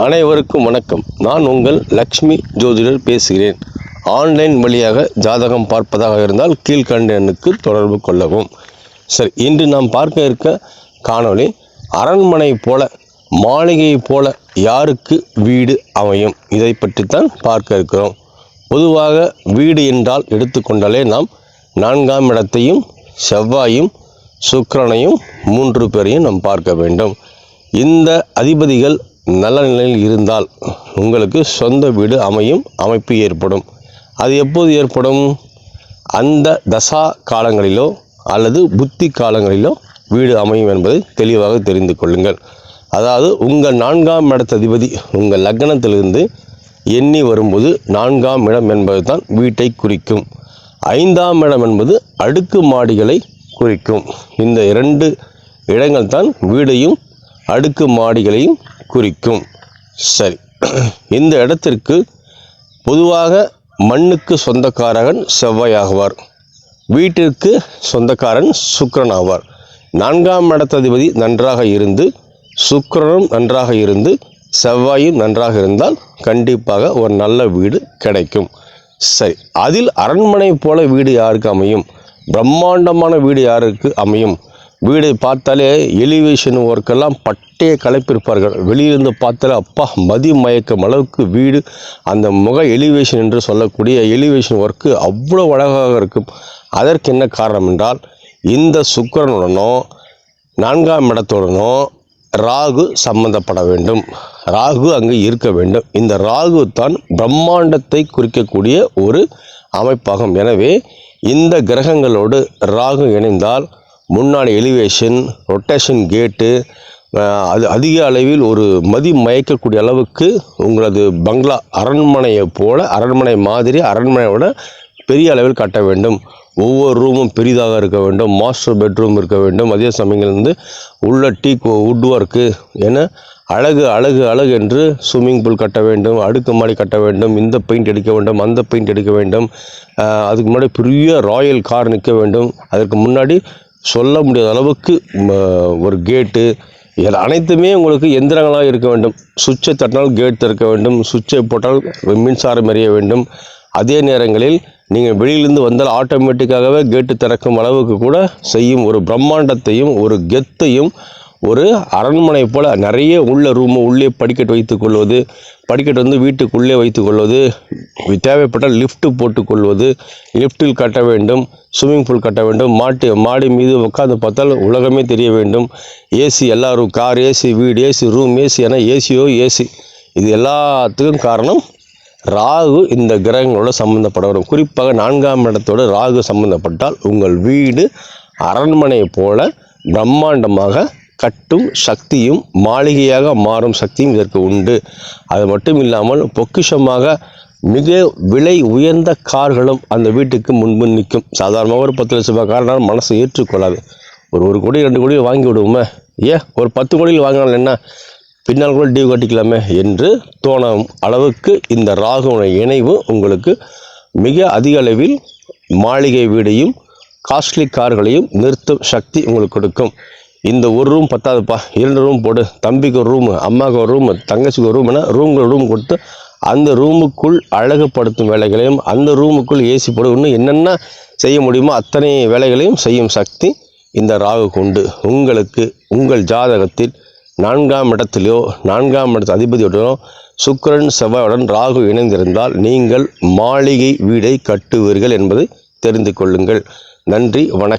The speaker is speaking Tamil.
அனைவருக்கும் வணக்கம். நான் உங்கள் லக்ஷ்மி ஜோதிடர் பேசுகிறேன். ஆன்லைன் வழியாக ஜாதகம் பார்ப்பதாக இருந்தால் கீழ்கண்ட எண்ணுக்கு தொடர்பு கொள்ளவும். சரி இன்று நாம் பார்க்க இருக்க காணொளி அரண்மனை போல மாளிகை போல யாருக்கு வீடு அமையும்? இதை பற்றித்தான் பார்க்க இருக்கிறோம். பொதுவாக வீடு என்றால் எடுத்துக்கொண்டாலே நாம் நான்காம் இடத்தையும் செவ்வாயும் சுக்கரனையும் மூன்று பேரையும் நாம் பார்க்க வேண்டும். இந்த அதிபதிகள் நல்ல நிலையில் இருந்தால் உங்களுக்கு சொந்த வீடு அமையும் அமைப்பு ஏற்படும். அது எப்போது ஏற்படும்? அந்த தசா காலங்களிலோ அல்லது புத்தி காலங்களிலோ வீடு அமையும் என்பதை தெளிவாக தெரிந்து கொள்ளுங்கள். அதாவது உங்கள் நான்காம் இடத்ததிபதி உங்கள் லக்னத்திலிருந்து எண்ணி வரும்போது நான்காம் இடம் என்பது தான் வீட்டை குறிக்கும். ஐந்தாம் இடம் என்பது அடுக்கு மாடிகளை குறிக்கும். இந்த இரண்டு இடங்கள் தான் வீடையும் அடுக்கு மாடிகளையும் குறிக்கும். சரி. இந்த இடத்திற்கு பொதுவாக மண்ணுக்கு சொந்தக்காரகன் செவ்வாய் ஆகுவார் வீட்டிற்கு சொந்தக்காரன் சுக்கரன் ஆவார். நான்காம் இடத்ததிபதி நன்றாக இருந்து சுக்கரனும் நன்றாக இருந்து செவ்வாயும் நன்றாக இருந்தால் கண்டிப்பாக ஒரு நல்ல வீடு கிடைக்கும். சரி. அதில் அரண்மனை போல வீடு யாருக்கு அமையும்? பிரம்மாண்டமான வீடு யாருக்கு அமையும்? வீடை பார்த்தாலே எலிவேஷன் ஒர்க்கெல்லாம் பட்டையை கலப்பிருப்பார்கள். வெளியிலிருந்து பார்த்தாலே அப்பா மதி மயக்கம் அளவுக்கு வீடு அந்த முக எலிவேஷன் என்று சொல்லக்கூடிய எலிவேஷன் ஒர்க்கு அவ்வளோ அழகாக இருக்கும். அதற்கு என்ன காரணம் என்றால் இந்த சுக்கிரனுடனோ நான்காம் இடத்துடனோ ராகு சம்பந்தப்பட வேண்டும். ராகு அங்கு இருக்க வேண்டும். இந்த ராகு தான் பிரம்மாண்டத்தை குறிக்கக்கூடிய ஒரு அமைப்பாகும். எனவே இந்த கிரகங்களோடு ராகு இணைந்தால் முன்னாடி எலிவேஷன் ரொட்டேஷன் கேட்டு அது அதிக அளவில் ஒரு மதி மயக்கக்கூடிய அளவுக்கு உங்களது பங்களா அரண்மனையை போல் அரண்மனை மாதிரி அரண்மனையோட பெரிய அளவில் கட்ட வேண்டும். ஒவ்வொரு ரூமும் பெரிதாக இருக்க வேண்டும். மாஸ்டர் பெட்ரூம் இருக்க வேண்டும். அதே சமயங்கள் வந்து உள்ள டீ வுட் ஒர்க்கு என அழகு அழகு அழகு என்று ஸ்விம்மிங் பூல் கட்ட வேண்டும். அடுக்கு மாடி கட்ட வேண்டும். இந்த பெயிண்ட் அடிக்க வேண்டும். அந்த பெயிண்ட் அடிக்க வேண்டும். அதுக்கு முன்னாடி பெரிய ராயல் கார் நிற்க வேண்டும். அதற்கு முன்னாடி சொல்ல முடியாத அளவுக்கு ஒரு கேட்டு இது அனைத்துமே உங்களுக்கு எந்திரங்களாக இருக்க வேண்டும். சுவிட்சை தட்டினால் கேட் திறக்க வேண்டும். சுவிட்சை போட்டால் மின்சாரம் எறிய வேண்டும். அதே நேரங்களில் நீங்கள் வெளியிலிருந்து வந்தால் ஆட்டோமேட்டிக்காகவே கேட்டு திறக்கும் அளவுக்கு கூட செய்யும் ஒரு பிரம்மாண்டத்தையும் ஒரு கெத்தையும் ஒரு அரண்மனை போல் நிறைய உள்ள ரூமு உள்ளே படிக்கட்டு வைத்துக்கொள்வது படிக்கட்டு வந்து வீட்டுக்குள்ளே வைத்துக்கொள்வது தேவைப்பட்டால் லிஃப்ட்டு போட்டுக்கொள்வது லிஃப்ட்டில் கட்ட வேண்டும் ஸ்விம்மிங் பூல் கட்ட வேண்டும் மாட்டு மாடி மீது உட்காந்து பார்த்தால் உலகமே தெரிய வேண்டும். ஏசி எல்லாரும் கார் ஏசி வீடு ஏசி ரூம் ஏசி என ஏசியோ ஏசி இது எல்லாத்துக்கும் காரணம் ராகு இந்த கிரகங்களோட சம்மந்தப்படவரும் குறிப்பாக நான்காம் இடத்தோடு ராகு சம்பந்தப்பட்டால் உங்கள் வீடு அரண்மனை போல பிரம்மாண்டமாக கட்டும் சக்தியும் மாளிகையாக மாறும் சக்தியும் இதற்கு உண்டு. அது மட்டும் இல்லாமல் பொக்கிஷமாக மிக விலை உயர்ந்த கார்களும் அந்த வீட்டுக்கு முன்பு நிற்கும். சாதாரணமாக ஒரு பத்து லட்ச ரூபாய் காரணம் மனசு ஏற்றுக்கொள்ளாது. ஒரு ஒரு கோடி ரெண்டு கோடி வாங்கி விடுவோமே. ஏன்? ஒரு பத்து கோடியில் வாங்கினாலும் என்ன? பின்னால் கூட டியூ கட்டிக்கலாமே என்று தோணும் அளவுக்கு இந்த ராகுவோட இணைவு உங்களுக்கு மிக அதிக அளவில் மாளிகை வீடையும் காஸ்ட்லி கார்களையும் நிறுத்தும் சக்தி உங்களுக்கு கொடுக்கும். இந்த ஒரு ரூம் பத்தாதுப்பா. இரண்டு ரூம் போடு. தம்பிக்கு ஒரு ரூமு அம்மாவுக்கு ஒரு ரூமு தங்கச்சிக்கு ஒரு ரூம் என ரூம் கொடுத்து அந்த ரூமுக்குள் அழகுப்படுத்தும் வேலைகளையும் அந்த ரூமுக்குள் ஏசி போடு. இன்னும் என்னென்ன செய்ய முடியுமோ அத்தனை வேலைகளையும் செய்யும் சக்தி இந்த ராகு கொண்டு உங்களுக்கு உங்கள் ஜாதகத்தில் நான்காம் இடத்திலோ நான்காம் இடத்து அதிபதியுடனோ சுக்கரன் செவ்வாயுடன் ராகு இணைந்திருந்தால் நீங்கள் மாளிகை வீடை கட்டுவீர்கள் என்பதை தெரிந்து கொள்ளுங்கள். நன்றி வணக்கம்.